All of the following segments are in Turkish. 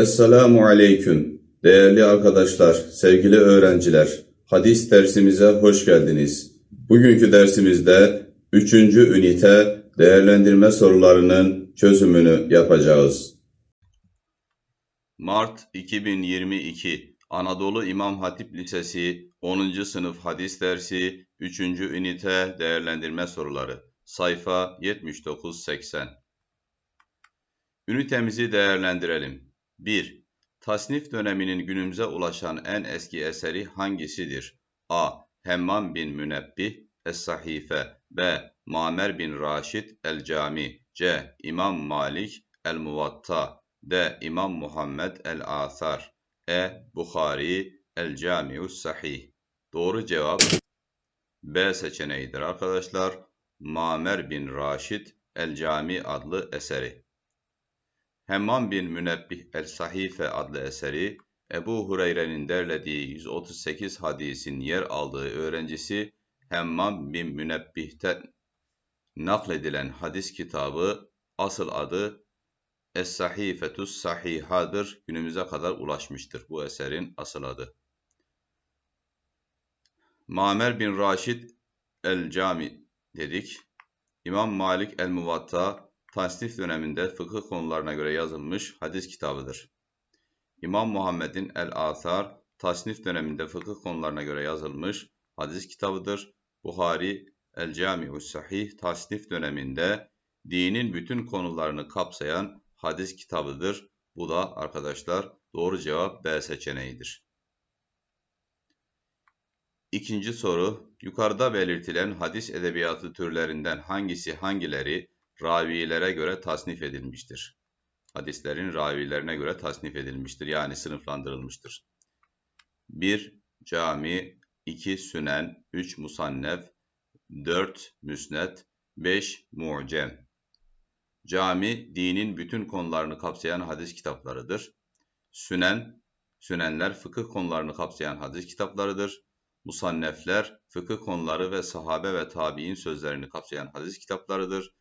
Esselamu Aleyküm. Değerli arkadaşlar, sevgili öğrenciler, hadis dersimize hoş geldiniz. Bugünkü dersimizde 3. ünite değerlendirme sorularının çözümünü yapacağız. Mart 2022 Anadolu İmam Hatip Lisesi 10. sınıf hadis dersi 3. ünite değerlendirme soruları sayfa 79-80 Ünitemizi değerlendirelim. 1. Tasnif döneminin günümüze ulaşan en eski eseri hangisidir? A. Hemmam bin Münebbih Es-Sahife B. Mamer bin Raşid El-Cami C. İmam Malik El-Muvatta D. İmam Muhammed El-Athar E. Bukhari El-Cami'us Sahih Doğru cevap B seçeneğidir arkadaşlar. Mamer bin Raşid El-Cami adlı eseri. Hemmam bin Münebbih el-Sahife adlı eseri, Ebu Hureyre'nin derlediği 138 hadisin yer aldığı öğrencisi Hemmam bin Münebbih'ten nakledilen hadis kitabı asıl adı Es-Sahifetus Sahihadır. Günümüze kadar ulaşmıştır bu eserin asıl adı. Mamer bin Raşid el-Cami dedik. İmam Malik el-Muvatta tasnif döneminde fıkıh konularına göre yazılmış hadis kitabıdır. İmam Muhammed'in El-Athar tasnif döneminde fıkıh konularına göre yazılmış hadis kitabıdır. Buhari El-Cami'us Sahih tasnif döneminde dinin bütün konularını kapsayan hadis kitabıdır. Bu da arkadaşlar doğru cevap B seçeneğidir. İkinci soru, yukarıda belirtilen hadis edebiyatı türlerinden hangisi hangileri ravilere göre tasnif edilmiştir? Hadislerin ravilerine göre tasnif edilmiştir, yani sınıflandırılmıştır. 1. Cami 2. Sünen 3. Musannef 4. Müsnet 5. Mu'cem Cami, dinin bütün konularını kapsayan hadis kitaplarıdır. Sünen, sünenler fıkıh konularını kapsayan hadis kitaplarıdır. Musannefler, fıkıh konuları ve sahabe ve tabi'in sözlerini kapsayan hadis kitaplarıdır.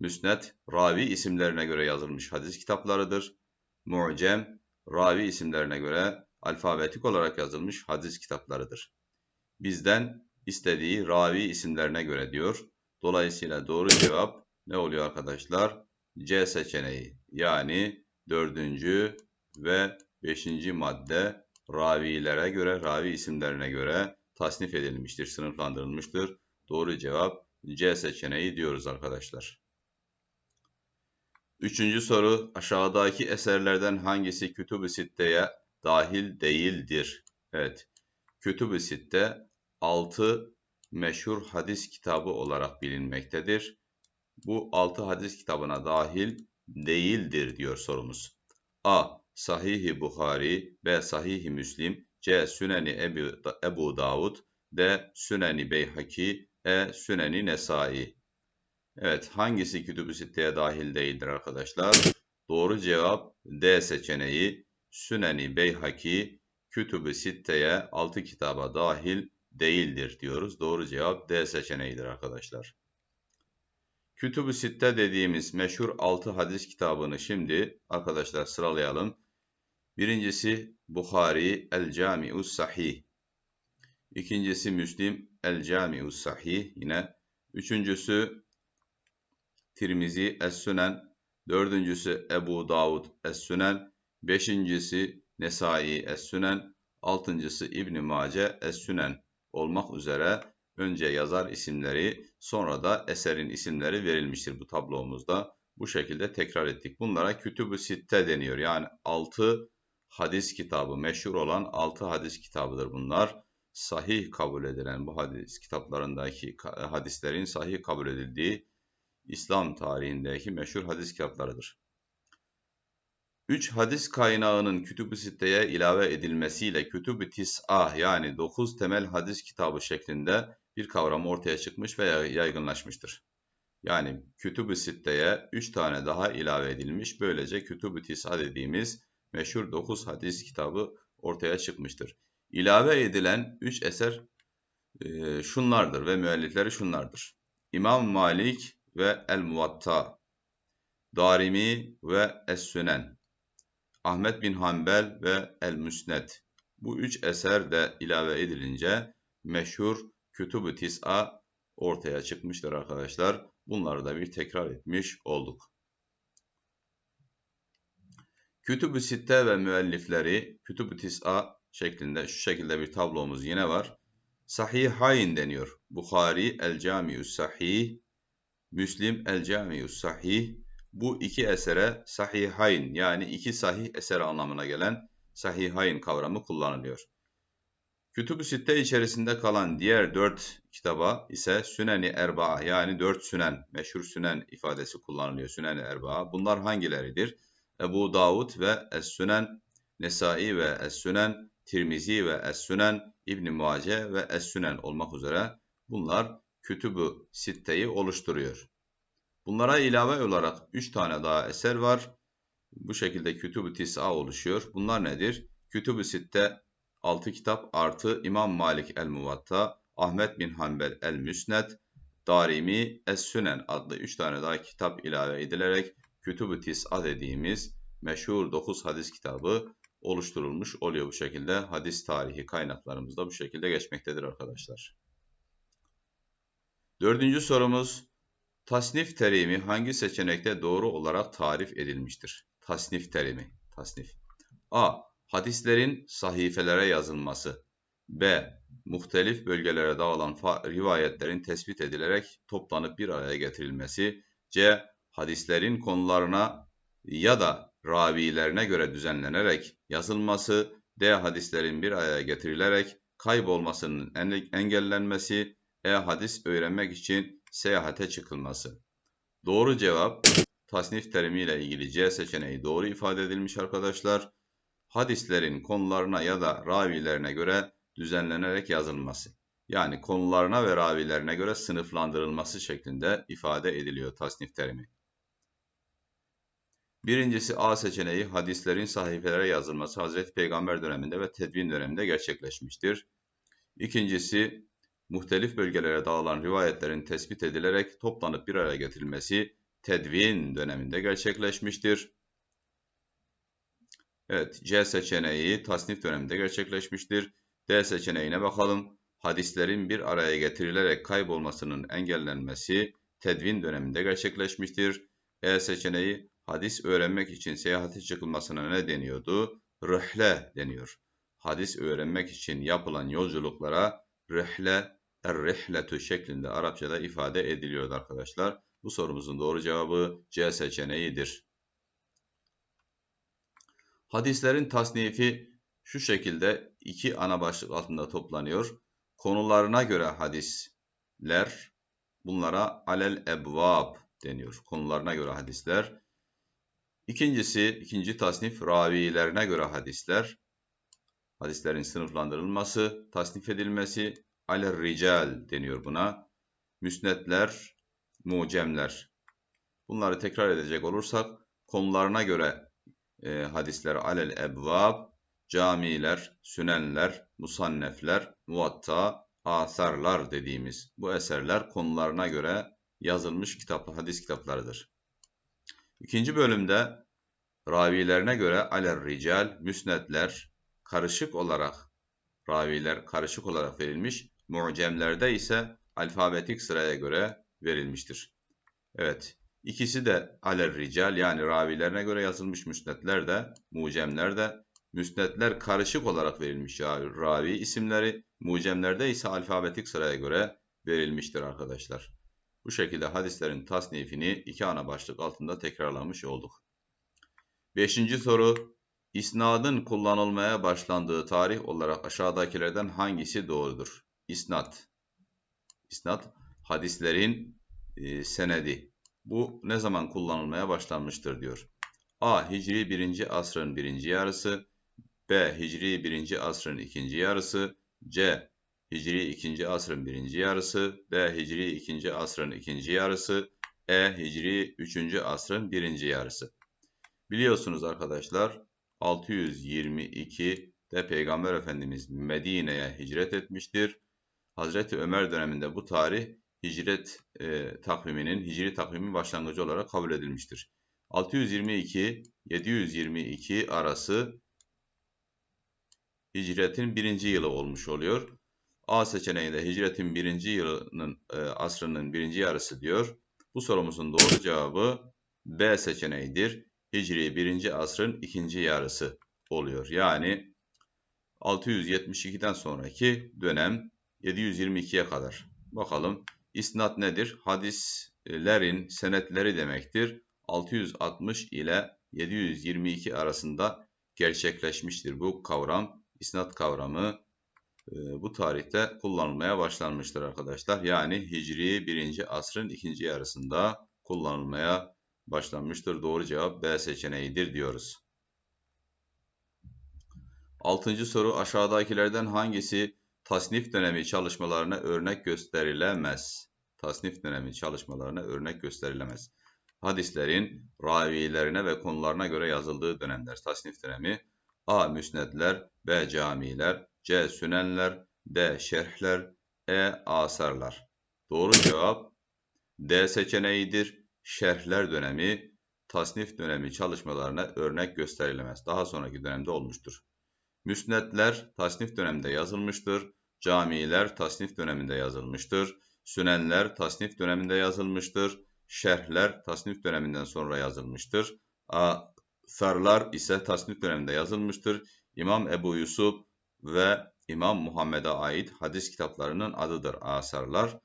Müsnet, ravi isimlerine göre yazılmış hadis kitaplarıdır. Mu'cem, ravi isimlerine göre alfabetik olarak yazılmış hadis kitaplarıdır. Bizden istediği ravi isimlerine göre diyor. Dolayısıyla doğru cevap ne oluyor arkadaşlar? C seçeneği. Yani dördüncü ve beşinci madde ravilere göre, ravi isimlerine göre tasnif edilmiştir, sınıflandırılmıştır. Doğru cevap C seçeneği diyoruz arkadaşlar. Üçüncü soru, aşağıdaki eserlerden hangisi Kütüb-ü Sitte'ye dahil değildir? Evet, Kütüb-ü Sitte 6 meşhur hadis kitabı olarak bilinmektedir. Bu 6 hadis kitabına dahil değildir diyor sorumuz. A. Sahih-i Bukhari B. Sahih-i Müslim C. Süneni Ebu, Ebu Davud D. Süneni Beyhaki E. Süneni Nesai Evet, hangisi kütüb-ü sitteye dahil değildir arkadaşlar? Doğru cevap D seçeneği. Süneni Beyhaki kütüb-ü sitteye 6 kitaba dahil değildir diyoruz. Doğru cevap D seçeneğidir arkadaşlar. Kütüb-ü Sitte dediğimiz meşhur 6 hadis kitabını şimdi arkadaşlar sıralayalım. Birincisi Bukhari El-Cami'us Sahih. İkincisi Müslim El-Cami'us Sahih yine. Üçüncüsü Tirmizi Es-Sünen. Dördüncüsü Ebu Davud Es-Sünen. Beşincisi Nesai Es-Sünen. Altıncısı İbn Mace Es-Sünen olmak üzere önce yazar isimleri sonra da eserin isimleri verilmiştir bu tablomuzda. Bu şekilde tekrar ettik. Bunlara Kütüb-ü Sitte deniyor. Yani 6 hadis kitabı, meşhur olan 6 hadis kitabıdır bunlar. Sahih kabul edilen bu hadis kitaplarındaki hadislerin sahih kabul edildiği İslam tarihindeki meşhur hadis kitaplarıdır. 3 hadis kaynağının Kütüb-ü Sitte'ye ilave edilmesiyle Kütüb-ü Tis'a yani 9 temel hadis kitabı şeklinde bir kavram ortaya çıkmış ve yaygınlaşmıştır. Yani Kütüb-ü Sitte'ye 3 tane daha ilave edilmiş. Böylece Kütüb-ü Tis'a dediğimiz meşhur 9 hadis kitabı ortaya çıkmıştır. İlave edilen 3 eser e, şunlardır ve müellifleri şunlardır. İmam Malik ve El-Muvatta, Darimi ve Es-Sünen. Ahmet bin Hanbel ve El-Müsned. Bu üç eser de ilave edilince meşhur Kütüb-ü Tis'a ortaya çıkmıştır arkadaşlar. Bunları da bir tekrar etmiş olduk. Kütüb-ü Sitte ve müellifleri Kütüb-ü Tis'a şeklinde şu şekilde bir tablomuz yine var. Sahihayn deniyor. Bukhari El Camius Sahih, Müslim El Camius Sahih. Bu iki esere Sahihayn yani iki sahih eser anlamına gelen Sahihayn kavramı kullanılıyor. Kütüb-ü Sitte içerisinde kalan diğer dört kitaba ise Süneni Erbaa yani dört sünen, meşhur sünen ifadesi kullanılıyor. Süneni Erbaa. Bunlar hangileridir? Ebu Davud ve Es-Sünen, Nesai ve Es-Sünen, Tirmizi ve Es-Sünen, İbn Muace ve Es-Sünen olmak üzere bunlar Kütüb-ü Sitte'yi oluşturuyor. Bunlara ilave olarak 3 tane daha eser var. Bu şekilde Kütüb-ü Tis'a oluşuyor. Bunlar nedir? Kütüb-ü Sitte 6 kitap artı İmam Malik el-Muvatta, Ahmet bin Hanbel el-Müsned, Darimi Es-Sünen adlı 3 tane daha kitap ilave edilerek Kütüb-ü Tis'a dediğimiz meşhur 9 hadis kitabı oluşturulmuş oluyor bu şekilde. Hadis tarihi kaynaklarımız da bu şekilde geçmektedir arkadaşlar. Dördüncü sorumuz, tasnif terimi hangi seçenekte doğru olarak tarif edilmiştir? Tasnif terimi, tasnif. A. Hadislerin sahifelere yazılması. B. Muhtelif bölgelere dağılan rivayetlerin tespit edilerek toplanıp bir araya getirilmesi. C. Hadislerin konularına ya da ravilerine göre düzenlenerek yazılması, D. Hadislerin bir araya getirilerek kaybolmasının engellenmesi, E. Hadis öğrenmek için seyahate çıkılması. Doğru cevap tasnif terimiyle ilgili C seçeneği doğru ifade edilmiş arkadaşlar. Hadislerin konularına ya da ravilerine göre düzenlenerek yazılması. Yani konularına ve ravilerine göre sınıflandırılması şeklinde ifade ediliyor tasnif terimi. Birincisi A seçeneği hadislerin sahifelere yazılması Hazreti Peygamber döneminde ve tedvin döneminde gerçekleşmiştir. İkincisi muhtelif bölgelere dağılan rivayetlerin tespit edilerek toplanıp bir araya getirilmesi tedvin döneminde gerçekleşmiştir. Evet, C seçeneği tasnif döneminde gerçekleşmiştir. D seçeneğine bakalım. Hadislerin bir araya getirilerek kaybolmasının engellenmesi tedvin döneminde gerçekleşmiştir. E seçeneği hadis öğrenmek için seyahate çıkılmasına ne deniyordu? Rıhle deniyor. Hadis öğrenmek için yapılan yolculuklara rıhle, er-rihletu şeklinde Arapçada ifade ediliyordu arkadaşlar. Bu sorumuzun doğru cevabı C seçeneğidir. Hadislerin tasnifi şu şekilde iki ana başlık altında toplanıyor. Konularına göre hadisler, bunlara alel ebvab deniyor. Konularına göre hadisler. İkincisi, ikinci tasnif ravilerine göre hadisler. Hadislerin sınıflandırılması, tasnif edilmesi, aler rical deniyor buna. Müsnetler, mucemler. Bunları tekrar edecek olursak, konularına göre e, hadisler alel ebvab, camiler, sünenler, musannefler, muvatta, asarlar dediğimiz bu eserler konularına göre yazılmış kitap, hadis kitaplarıdır. İkinci bölümde ravilerine göre aler rical, müsnetler karışık olarak raviler karışık olarak verilmiş. Mucemlerde ise alfabetik sıraya göre verilmiştir. Evet, ikisi de aler rical yani ravilerine göre yazılmış müsnetler de, mucemler de müsnetler karışık olarak verilmiş ravi isimleri, mucemlerde ise alfabetik sıraya göre verilmiştir arkadaşlar. Bu şekilde hadislerin tasnifini iki ana başlık altında tekrarlamış olduk. Beşinci soru, İsnadın kullanılmaya başlandığı tarih olarak aşağıdakilerden hangisi doğrudur? İsnat. İsnat, hadislerin e, senedi. Bu ne zaman kullanılmaya başlanmıştır diyor. A. Hicri 1. asrın 1. yarısı. B. Hicri 1. asrın 2. yarısı. C. Hicri 2. asrın 1. yarısı. D. Hicri 2. asrın 2. yarısı. E. Hicri 3. asrın 1. yarısı. Biliyorsunuz arkadaşlar 622'de Peygamber Efendimiz Medine'ye hicret etmiştir. Hazreti Ömer döneminde bu tarih hicret e, takviminin, hicri takvimin başlangıcı olarak kabul edilmiştir. 622-722 arası hicretin birinci yılı olmuş oluyor. A seçeneğinde hicretin birinci yılının e, asrının birinci yarısı diyor. Bu sorumuzun doğru cevabı B seçeneğidir. Hicri birinci asrın ikinci yarısı oluyor. Yani 672'den sonraki dönem 722'ye kadar. Bakalım isnat nedir? Hadislerin senetleri demektir. 660 ile 722 arasında gerçekleşmiştir bu kavram. İsnat kavramı e, bu tarihte kullanılmaya başlanmıştır arkadaşlar. Yani Hicri 1. asrın ikinci yarısında kullanılmaya başlanmıştır. Doğru cevap B seçeneğidir diyoruz. Altıncı soru aşağıdakilerden hangisi tasnif dönemi çalışmalarına örnek gösterilemez? Tasnif dönemi çalışmalarına örnek gösterilemez. Hadislerin ravilerine ve konularına göre yazıldığı dönemler. Tasnif dönemi A. Müsnedler B. Camiler C. Sünenler D. Şerhler E. Asarlar. Doğru cevap D seçeneğidir. Şerhler dönemi, tasnif dönemi çalışmalarına örnek gösterilemez. Daha sonraki dönemde olmuştur. Müsnetler tasnif döneminde yazılmıştır. Camiler tasnif döneminde yazılmıştır. Sünenler tasnif döneminde yazılmıştır. Şerhler tasnif döneminden sonra yazılmıştır. Asarlar ise tasnif döneminde yazılmıştır. İmam Ebu Yusuf ve İmam Muhammed'e ait hadis kitaplarının adıdır asarlar.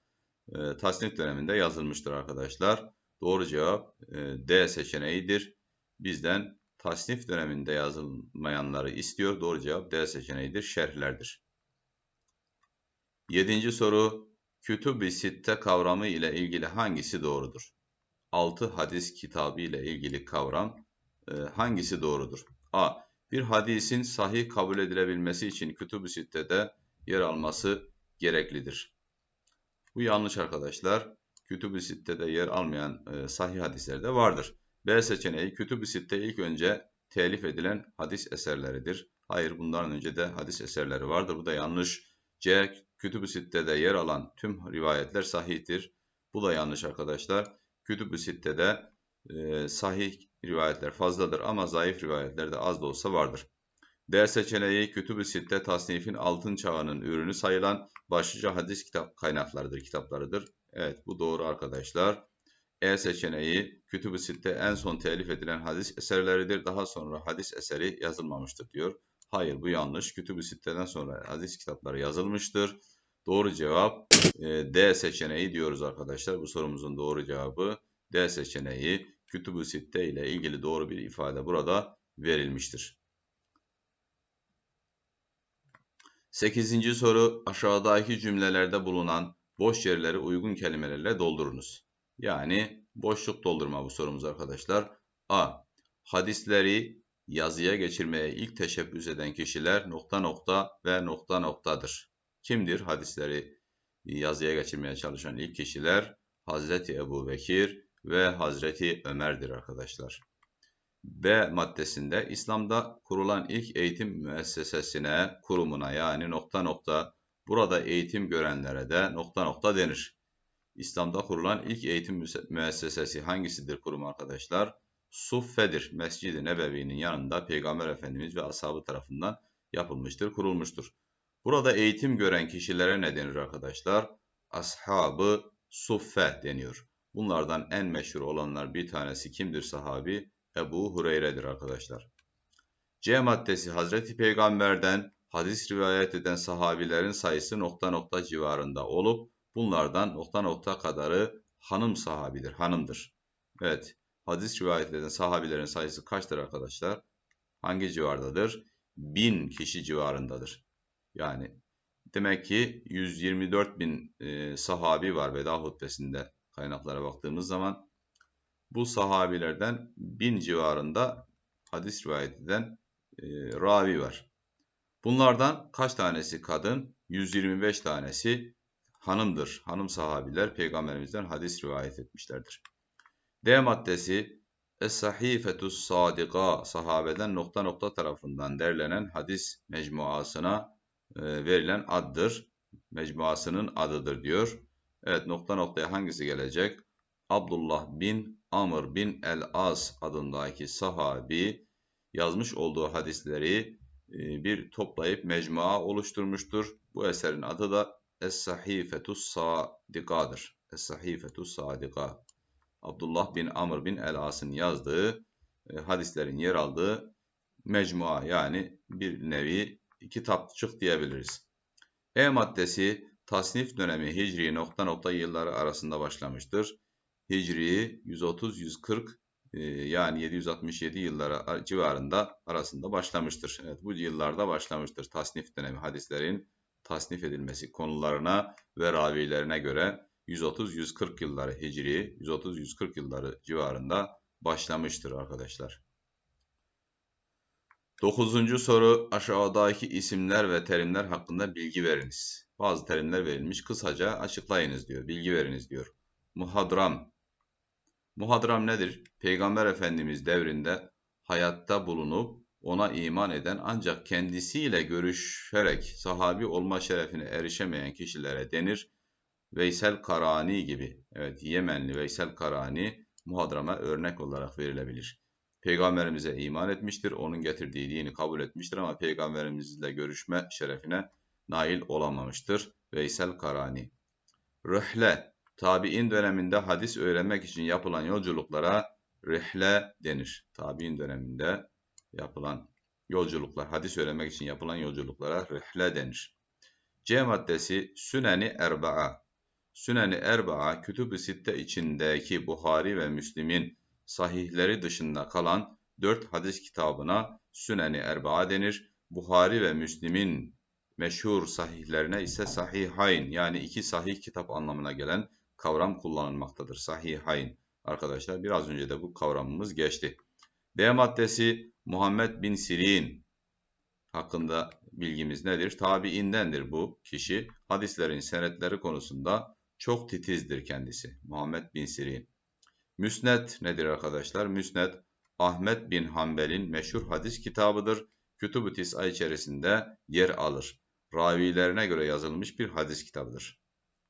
E, tasnif döneminde yazılmıştır arkadaşlar. Doğru cevap e, D seçeneğidir. Bizden tasnif döneminde yazılmayanları istiyor. Doğru cevap D seçeneğidir. Şerhlerdir. Yedinci soru. Kütüb-i Sitte kavramı ile ilgili hangisi doğrudur? Altı hadis kitabı ile ilgili kavram e, hangisi doğrudur? A. Bir hadisin sahih kabul edilebilmesi için Kütüb-i Sitte'de yer alması gereklidir. Bu yanlış arkadaşlar. Kütüb-i Sitte'de yer almayan e, sahih hadisler de vardır. B seçeneği Kütüb-i Sitte ilk önce telif edilen hadis eserleridir. Hayır bundan önce de hadis eserleri vardır. Bu da yanlış. C. Kütüb-i Sitte'de yer alan tüm rivayetler sahihtir. Bu da yanlış arkadaşlar. Kütüb-i Sitte'de e, sahih rivayetler fazladır ama zayıf rivayetler de az da olsa vardır. D seçeneği Kütüb-ü Sitte tasnifin altın çağının ürünü sayılan başlıca hadis kitap kaynaklarıdır, kitaplarıdır. Evet bu doğru arkadaşlar. E seçeneği Kütüb-ü Sitte en son telif edilen hadis eserleridir. Daha sonra hadis eseri yazılmamıştır diyor. Hayır bu yanlış. Kütüb-ü Sitte'den sonra hadis kitapları yazılmıştır. Doğru cevap e, D seçeneği diyoruz arkadaşlar. Bu sorumuzun doğru cevabı D seçeneği Kütüb-ü Sitte ile ilgili doğru bir ifade burada verilmiştir. Sekizinci soru aşağıdaki cümlelerde bulunan boş yerleri uygun kelimelerle doldurunuz. Yani boşluk doldurma bu sorumuz arkadaşlar. A. Hadisleri yazıya geçirmeye ilk teşebbüs eden kişiler nokta nokta ve nokta noktadır. Kimdir hadisleri yazıya geçirmeye çalışan ilk kişiler? Hazreti Ebu Bekir ve Hazreti Ömer'dir arkadaşlar. B maddesinde İslam'da kurulan ilk eğitim müessesesine, kurumuna yani nokta nokta burada eğitim görenlere de nokta nokta denir. İslam'da kurulan ilk eğitim müessesesi hangisidir kurum arkadaşlar? Suffe'dir. Mescid-i Nebevi'nin yanında Peygamber Efendimiz ve ashabı tarafından yapılmıştır, kurulmuştur. Burada eğitim gören kişilere ne denir arkadaşlar? Ashabı Suffe deniyor. Bunlardan en meşhur olanlar bir tanesi kimdir sahabi? Ebu Hureyre'dir arkadaşlar. C maddesi Hazreti Peygamber'den hadis rivayet eden sahabilerin sayısı nokta nokta civarında olup bunlardan nokta nokta kadarı hanım sahabidir, hanımdır. Evet, hadis rivayet eden sahabilerin sayısı kaçtır arkadaşlar? Hangi civardadır? Bin kişi civarındadır. Yani demek ki 124 bin e, sahabi var veda hutbesinde kaynaklara baktığımız zaman bu sahabilerden bin civarında hadis rivayet eden e, ravi var. Bunlardan kaç tanesi kadın? 125 tanesi hanımdır. Hanım sahabiler peygamberimizden hadis rivayet etmişlerdir. D maddesi Es-Sahifetus Sadika sahabeden nokta nokta tarafından derlenen hadis mecmuasına e, verilen addır. Mecmuasının adıdır diyor. Evet nokta noktaya hangisi gelecek? Abdullah bin Amr bin el-As adındaki sahabi yazmış olduğu hadisleri e, bir toplayıp mecmua oluşturmuştur. Bu eserin adı da Es-Sahifetus Sadika'dır. Es-Sahifetus Sadika. Abdullah bin Amr bin el-As'ın yazdığı e, hadislerin yer aldığı mecmua yani bir nevi kitapçık diyebiliriz. E maddesi tasnif dönemi Hicri nokta nokta yılları arasında başlamıştır. Hicri 130-140 e, yani 767 yılları civarında arasında başlamıştır. Evet bu yıllarda başlamıştır tasnif dönemi hadislerin tasnif edilmesi konularına ve ravilerine göre 130-140 yılları Hicri 130-140 yılları civarında başlamıştır arkadaşlar. Dokuzuncu soru aşağıdaki isimler ve terimler hakkında bilgi veriniz. Bazı terimler verilmiş kısaca açıklayınız diyor bilgi veriniz diyor. Muhadram Muhadram nedir? Peygamber Efendimiz devrinde hayatta bulunup ona iman eden ancak kendisiyle görüşerek sahabi olma şerefine erişemeyen kişilere denir. Veysel Karani gibi, evet Yemenli Veysel Karani muhadrama örnek olarak verilebilir. Peygamberimize iman etmiştir, onun getirdiği dini kabul etmiştir ama peygamberimizle görüşme şerefine nail olamamıştır. Veysel Karani. Rühle, tabi'in döneminde hadis öğrenmek için yapılan yolculuklara rihle denir. Tabi'in döneminde yapılan yolculuklar, hadis öğrenmek için yapılan yolculuklara rihle denir. C maddesi Süneni Erba'a. Süneni Erba'a, Kütüb-ü Sitte içindeki Buhari ve Müslim'in sahihleri dışında kalan dört hadis kitabına Süneni Erba'a denir. Buhari ve Müslim'in meşhur sahihlerine ise Sahihayn yani iki sahih kitap anlamına gelen kavram kullanılmaktadır. Sahihayn. Arkadaşlar biraz önce de bu kavramımız geçti. D maddesi Muhammed bin Sirin hakkında bilgimiz nedir? Tabiindendir bu kişi. Hadislerin senetleri konusunda çok titizdir kendisi. Muhammed bin Sirin. Müsned nedir arkadaşlar? Müsned Ahmet bin Hanbel'in meşhur hadis kitabıdır. Kütüb-ü Tis'a içerisinde yer alır. Ravilerine göre yazılmış bir hadis kitabıdır.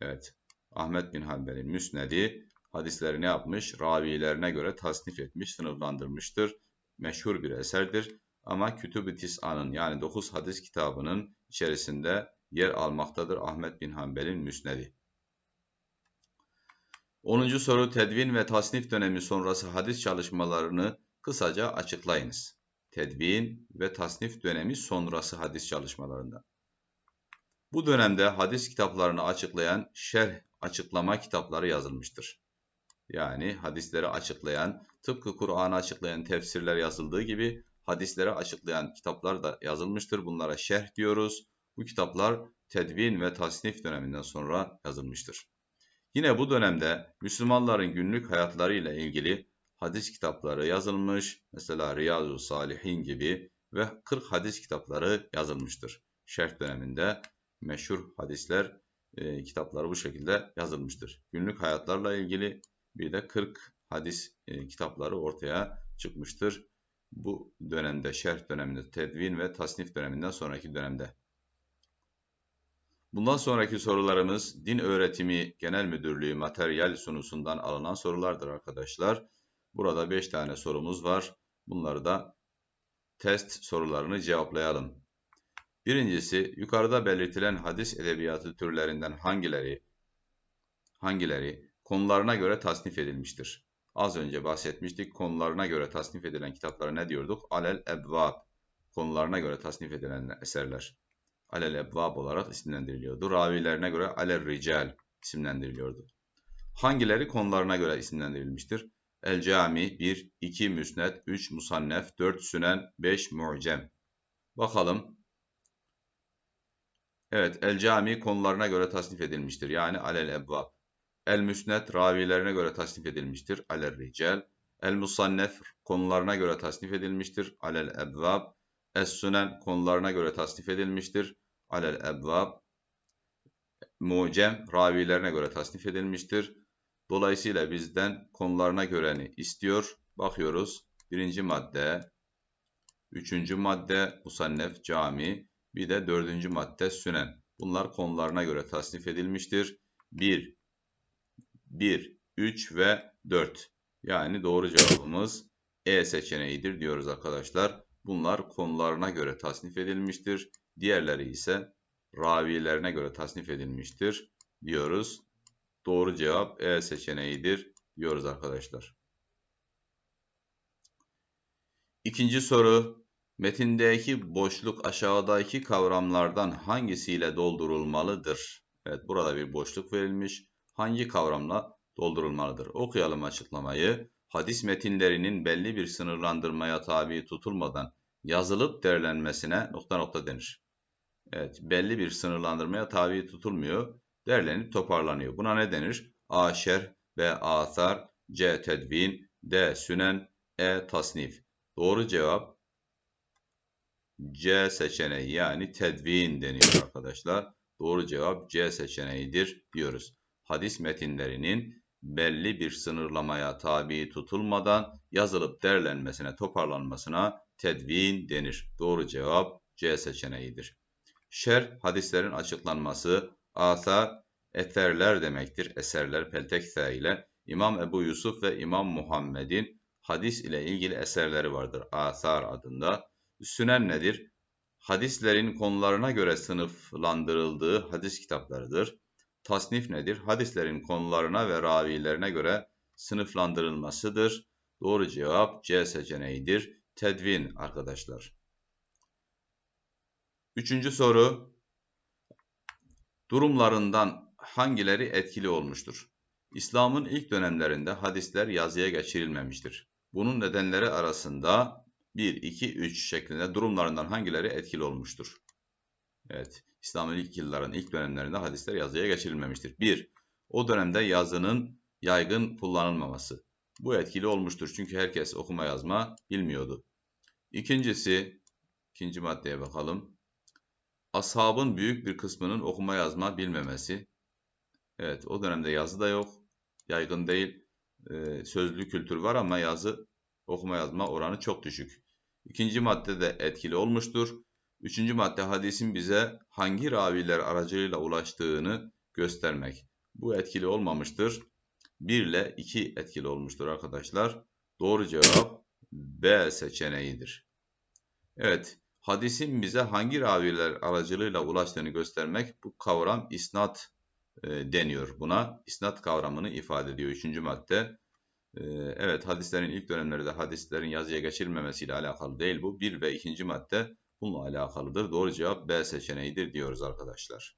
Evet. Ahmet bin Hanbel'in Müsned'i hadislerini yapmış, ravilerine göre tasnif etmiş, sınıflandırmıştır. Meşhur bir eserdir. Ama Kütüb-ü Tis'anın yani 9 hadis kitabının içerisinde yer almaktadır Ahmet bin Hanbel'in Müsned'i. 10. soru tedvin ve tasnif dönemi sonrası hadis çalışmalarını kısaca açıklayınız. Tedvin ve tasnif dönemi sonrası hadis çalışmalarında. Bu dönemde hadis kitaplarını açıklayan şerh açıklama kitapları yazılmıştır. Yani hadisleri açıklayan, tıpkı Kur'an'ı açıklayan tefsirler yazıldığı gibi hadisleri açıklayan kitaplar da yazılmıştır. Bunlara şerh diyoruz. Bu kitaplar tedvin ve tasnif döneminden sonra yazılmıştır. Yine bu dönemde Müslümanların günlük hayatlarıyla ilgili hadis kitapları yazılmış, mesela Riyazu Salihin gibi ve 40 hadis kitapları yazılmıştır. Şerh döneminde meşhur hadisler e, kitapları bu şekilde yazılmıştır. Günlük hayatlarla ilgili bir de 40 hadis e, kitapları ortaya çıkmıştır. Bu dönemde, şerh döneminde, tedvin ve tasnif döneminden sonraki dönemde. Bundan sonraki sorularımız Din Öğretimi Genel Müdürlüğü materyal sunusundan alınan sorulardır arkadaşlar. Burada 5 tane sorumuz var. Bunları da test sorularını cevaplayalım. Birincisi, yukarıda belirtilen hadis edebiyatı türlerinden hangileri hangileri konularına göre tasnif edilmiştir? Az önce bahsetmiştik. Konularına göre tasnif edilen kitaplara ne diyorduk? Alel ebvab. Konularına göre tasnif edilen eserler. Alel ebvab olarak isimlendiriliyordu. Ravilerine göre alel rical isimlendiriliyordu. Hangileri konularına göre isimlendirilmiştir? El Cami 1, 2 Müsned, 3 Musannef, 4 Sünen, 5 Mu'cem. Bakalım. Evet, El Cami konularına göre tasnif edilmiştir. Yani alel ebvab. El Müsned ravilerine göre tasnif edilmiştir. Alel Rical. El Musannef konularına göre tasnif edilmiştir. Alel Ebvab. Es Sünen konularına göre tasnif edilmiştir. Alel Ebvab. Mucem ravilerine göre tasnif edilmiştir. Dolayısıyla bizden konularına göreni istiyor. Bakıyoruz. Birinci madde, üçüncü madde Musannef Cami, bir de dördüncü madde Sünen. Bunlar konularına göre tasnif edilmiştir. 1, 1, 3 ve 4. Yani doğru cevabımız E seçeneğidir diyoruz arkadaşlar. Bunlar konularına göre tasnif edilmiştir. Diğerleri ise ravilerine göre tasnif edilmiştir diyoruz. Doğru cevap E seçeneğidir diyoruz arkadaşlar. İkinci soru. Metindeki boşluk aşağıdaki kavramlardan hangisiyle doldurulmalıdır? Evet burada bir boşluk verilmiş. Hangi kavramla doldurulmalıdır? Okuyalım açıklamayı. Hadis metinlerinin belli bir sınırlandırmaya tabi tutulmadan yazılıp derlenmesine nokta nokta denir. Evet, belli bir sınırlandırmaya tabi tutulmuyor, derlenip toparlanıyor. Buna ne denir? A. Şerh, B. Athar, C. Tedvin, D. Sünen, E. Tasnif. Doğru cevap C seçeneği yani tedvin deniyor arkadaşlar. Doğru cevap C seçeneğidir diyoruz. Hadis metinlerinin belli bir sınırlamaya tabi tutulmadan yazılıp derlenmesine, toparlanmasına tedvin denir. Doğru cevap C seçeneğidir. Şer, hadislerin açıklanması, ata, eterler demektir. Eserler peltek ile İmam Ebu Yusuf ve İmam Muhammed'in hadis ile ilgili eserleri vardır. Asar adında. Sünen nedir? Hadislerin konularına göre sınıflandırıldığı hadis kitaplarıdır. Tasnif nedir? Hadislerin konularına ve ravilerine göre sınıflandırılmasıdır. Doğru cevap C seçeneğidir. Tedvin arkadaşlar. Üçüncü soru. Durumlarından hangileri etkili olmuştur? İslam'ın ilk dönemlerinde hadisler yazıya geçirilmemiştir. Bunun nedenleri arasında 1, 2, 3 şeklinde durumlarından hangileri etkili olmuştur? Evet, İslam'ın ilk yılların, ilk dönemlerinde hadisler yazıya geçirilmemiştir. 1. O dönemde yazının yaygın kullanılmaması. Bu etkili olmuştur çünkü herkes okuma yazma bilmiyordu. İkincisi, ikinci maddeye bakalım. Ashabın büyük bir kısmının okuma yazma bilmemesi. Evet, o dönemde yazı da yok, yaygın değil. Ee, sözlü kültür var ama yazı okuma yazma oranı çok düşük. İkinci madde de etkili olmuştur. Üçüncü madde hadisin bize hangi raviler aracılığıyla ulaştığını göstermek. Bu etkili olmamıştır. 1 ile 2 etkili olmuştur arkadaşlar. Doğru cevap B seçeneğidir. Evet, hadisin bize hangi raviler aracılığıyla ulaştığını göstermek bu kavram isnat e, deniyor buna. İsnat kavramını ifade ediyor. Üçüncü madde. E, evet, hadislerin ilk dönemlerde hadislerin yazıya geçirilmemesiyle alakalı değil bu. Bir ve ikinci madde bununla alakalıdır. Doğru cevap B seçeneğidir diyoruz arkadaşlar.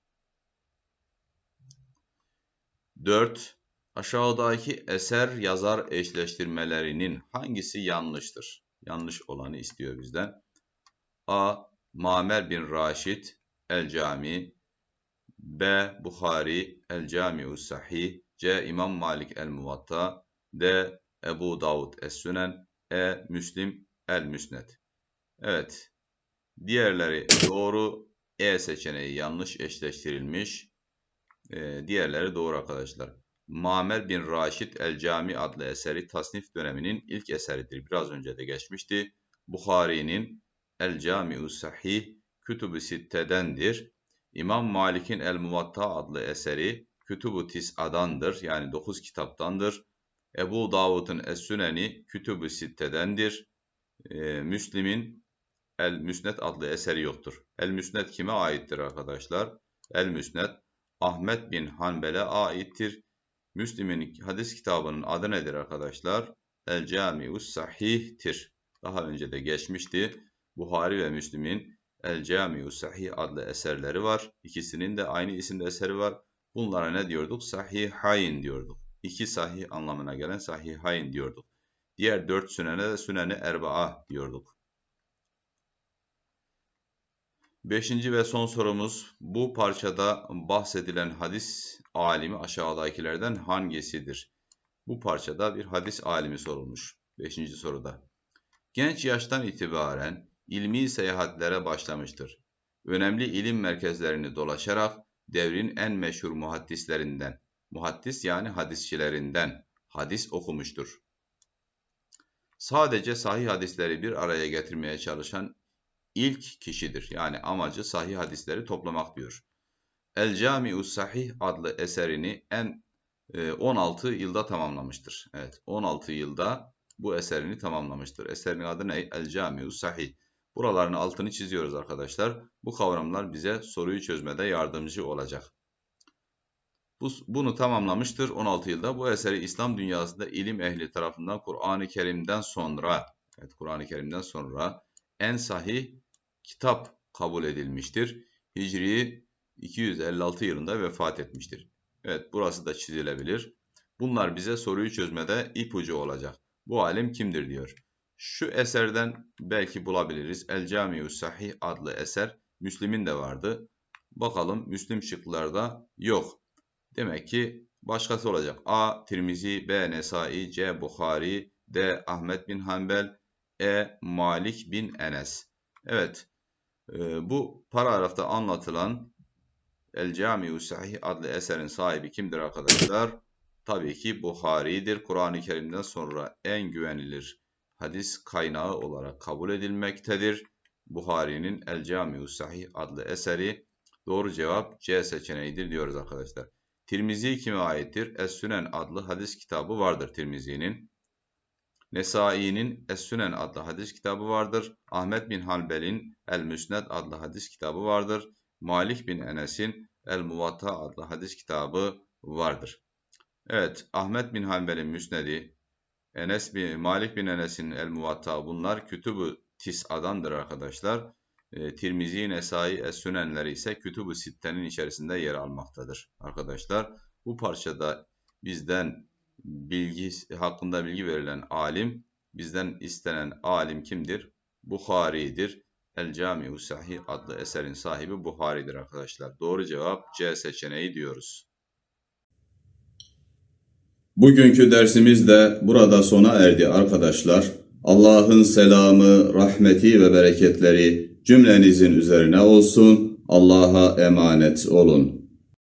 4. Aşağıdaki eser yazar eşleştirmelerinin hangisi yanlıştır? Yanlış olanı istiyor bizden. A. Mamer bin Raşid El-Cami B. Bukhari El-Cami'u Sahih C. İmam Malik El-Muvatta D. Ebu Davud Es-Sünen E. Müslim El-Müsned Evet. Diğerleri doğru. E seçeneği yanlış eşleştirilmiş. E, diğerleri doğru arkadaşlar. Mamer bin Raşid el-Cami adlı eseri tasnif döneminin ilk eseridir. Biraz önce de geçmişti. Bukhari'nin El-Cami'u Sahih Kütüb-ü Sitte'dendir. İmam Malik'in El-Muvatta adlı eseri Kütüb-ü Tis'adandır. Yani 9 kitaptandır. Ebu Davud'un Es-Süneni Kütüb-ü Sitte'dendir. Ee, Müslim'in El-Müsned adlı eseri yoktur. El-Müsned kime aittir arkadaşlar? El-Müsned Ahmet bin Hanbel'e aittir. Müslim'in hadis kitabının adı nedir arkadaşlar? El Camius Sahih'tir. Daha önce de geçmişti. Buhari ve Müslim'in El Camius Sahih adlı eserleri var. İkisinin de aynı isimde eseri var. Bunlara ne diyorduk? Sahihayn diyorduk. İki sahih anlamına gelen sahihayn diyorduk. Diğer dört sünene de süneni erbaa diyorduk. Beşinci ve son sorumuz bu parçada bahsedilen hadis alimi aşağıdakilerden hangisidir? Bu parçada bir hadis alimi sorulmuş. Beşinci soruda. Genç yaştan itibaren ilmi seyahatlere başlamıştır. Önemli ilim merkezlerini dolaşarak devrin en meşhur muhaddislerinden, muhaddis yani hadisçilerinden hadis okumuştur. Sadece sahih hadisleri bir araya getirmeye çalışan ilk kişidir. Yani amacı sahih hadisleri toplamak diyor. El Cami'u Sahih adlı eserini en e, 16 yılda tamamlamıştır. Evet 16 yılda bu eserini tamamlamıştır. Eserin adı ne? El Camiu Sahih. Buraların altını çiziyoruz arkadaşlar. Bu kavramlar bize soruyu çözmede yardımcı olacak. Bu, bunu tamamlamıştır 16 yılda. Bu eseri İslam dünyasında ilim ehli tarafından Kur'an-ı Kerim'den sonra, evet Kur'an-ı Kerim'den sonra en sahih kitap kabul edilmiştir. Hicri 256 yılında vefat etmiştir. Evet burası da çizilebilir. Bunlar bize soruyu çözmede ipucu olacak. Bu alim kimdir diyor. Şu eserden belki bulabiliriz. El Camiu Sahih adlı eser Müslim'in de vardı. Bakalım Müslim şıklarda yok. Demek ki başkası olacak. A. Tirmizi, B. Nesai, C. Bukhari, D. Ahmet bin Hanbel, E. Malik bin Enes. Evet, e, bu paragrafta anlatılan El Camiu Sahih adlı eserin sahibi kimdir arkadaşlar? Tabii ki Bukhari'dir. Kur'an-ı Kerim'den sonra en güvenilir hadis kaynağı olarak kabul edilmektedir. Buhari'nin El Camiu Sahih adlı eseri doğru cevap C seçeneğidir diyoruz arkadaşlar. Tirmizi kime aittir? Es-Sünen adlı hadis kitabı vardır Tirmizi'nin. Nesai'nin Es-Sünen adlı hadis kitabı vardır. Ahmet bin Hanbel'in El-Müsned adlı hadis kitabı vardır. Malik bin Enes'in El-Muvatta adlı hadis kitabı vardır. Evet, Ahmet bin Hanbel'in Müsned'i, Enes bin Malik bin Enes'in El-Muvatta bunlar kütübü tis'adandır arkadaşlar. E, Tirmizi, Nesai, Es-Sünenleri ise kütübü sittenin içerisinde yer almaktadır arkadaşlar. Bu parçada bizden bilgi hakkında bilgi verilen alim, bizden istenen alim kimdir? Bukhari'dir. El Camiu Sahih adlı eserin sahibi Buhari'dir arkadaşlar. Doğru cevap C seçeneği diyoruz. Bugünkü dersimiz de burada sona erdi arkadaşlar. Allah'ın selamı, rahmeti ve bereketleri cümlenizin üzerine olsun. Allah'a emanet olun.